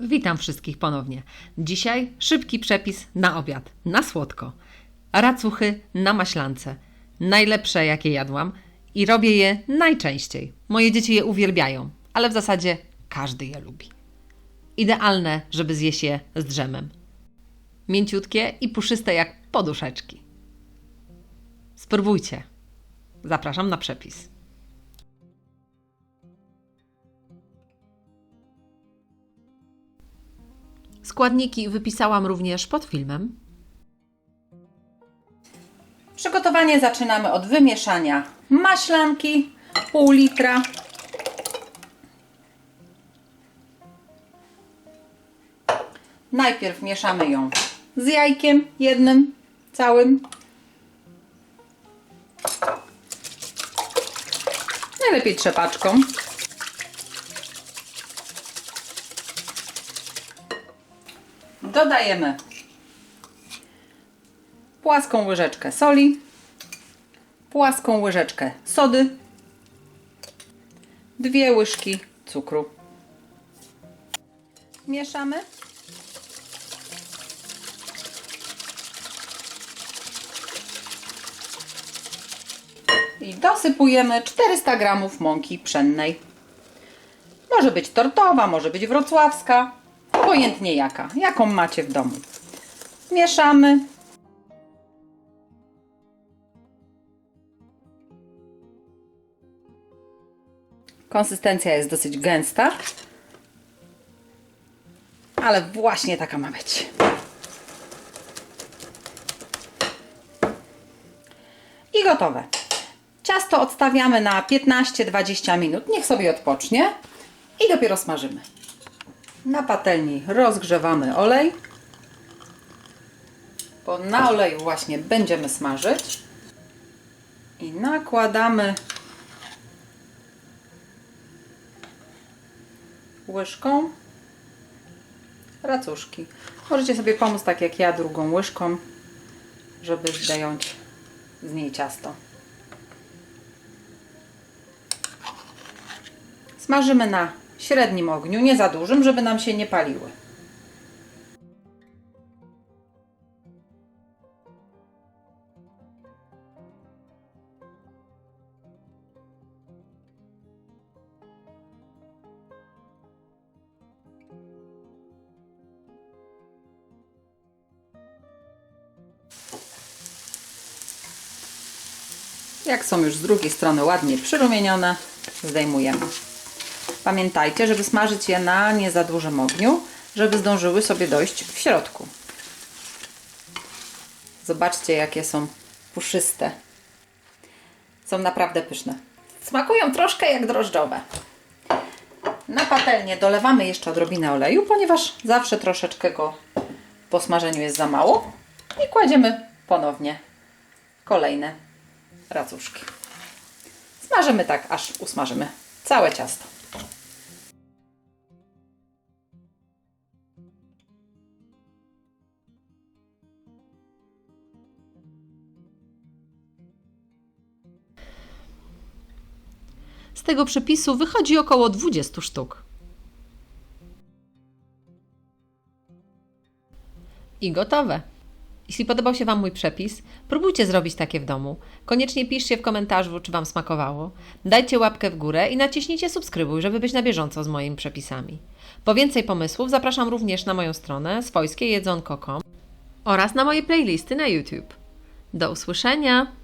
Witam wszystkich ponownie. Dzisiaj szybki przepis na obiad, na słodko. Racuchy na maślance. Najlepsze, jakie jadłam i robię je najczęściej. Moje dzieci je uwielbiają, ale w zasadzie każdy je lubi. Idealne, żeby zjeść je z drzemem. Mięciutkie i puszyste jak poduszeczki. Spróbujcie. Zapraszam na przepis. Składniki wypisałam również pod filmem. Przygotowanie zaczynamy od wymieszania maślanki, pół litra. Najpierw mieszamy ją z jajkiem jednym, całym. Najlepiej trzepaczką. Dodajemy płaską łyżeczkę soli, płaską łyżeczkę sody, dwie łyżki cukru. Mieszamy. I dosypujemy 400 g mąki pszennej. Może być tortowa, może być wrocławska, obojętnie jaka, jaką macie w domu. Mieszamy. Konsystencja jest dosyć gęsta, ale właśnie taka ma być. I gotowe. Ciasto odstawiamy na 15-20 minut. Niech sobie odpocznie i dopiero smażymy. Na patelni rozgrzewamy olej, bo na oleju właśnie będziemy smażyć. I nakładamy łyżką racuszki. Możecie sobie pomóc tak jak ja drugą łyżką, żeby zdjąć z niej ciasto. Smażymy na średnim ogniu, nie za dużym, żeby nam się nie paliły. Jak są już z drugiej strony ładnie przyrumienione, zdejmujemy. Pamiętajcie, żeby smażyć je na nie za dużym ogniu, żeby zdążyły sobie dojść w środku. Zobaczcie, jakie są puszyste. Są naprawdę pyszne. Smakują troszkę jak drożdżowe. Na patelnię dolewamy jeszcze odrobinę oleju, ponieważ zawsze troszeczkę go po smażeniu jest za mało. I kładziemy ponownie kolejne racuszki. Smażymy tak, aż usmażymy całe ciasto. Z tego przepisu wychodzi około 20 sztuk. I gotowe. Jeśli podobał się Wam mój przepis, próbujcie zrobić takie w domu. Koniecznie piszcie w komentarzu, czy Wam smakowało. Dajcie łapkę w górę i naciśnijcie subskrybuj, żeby być na bieżąco z moimi przepisami. Po więcej pomysłów zapraszam również na moją stronę swojskiejedzonko.com oraz na moje playlisty na YouTube. Do usłyszenia!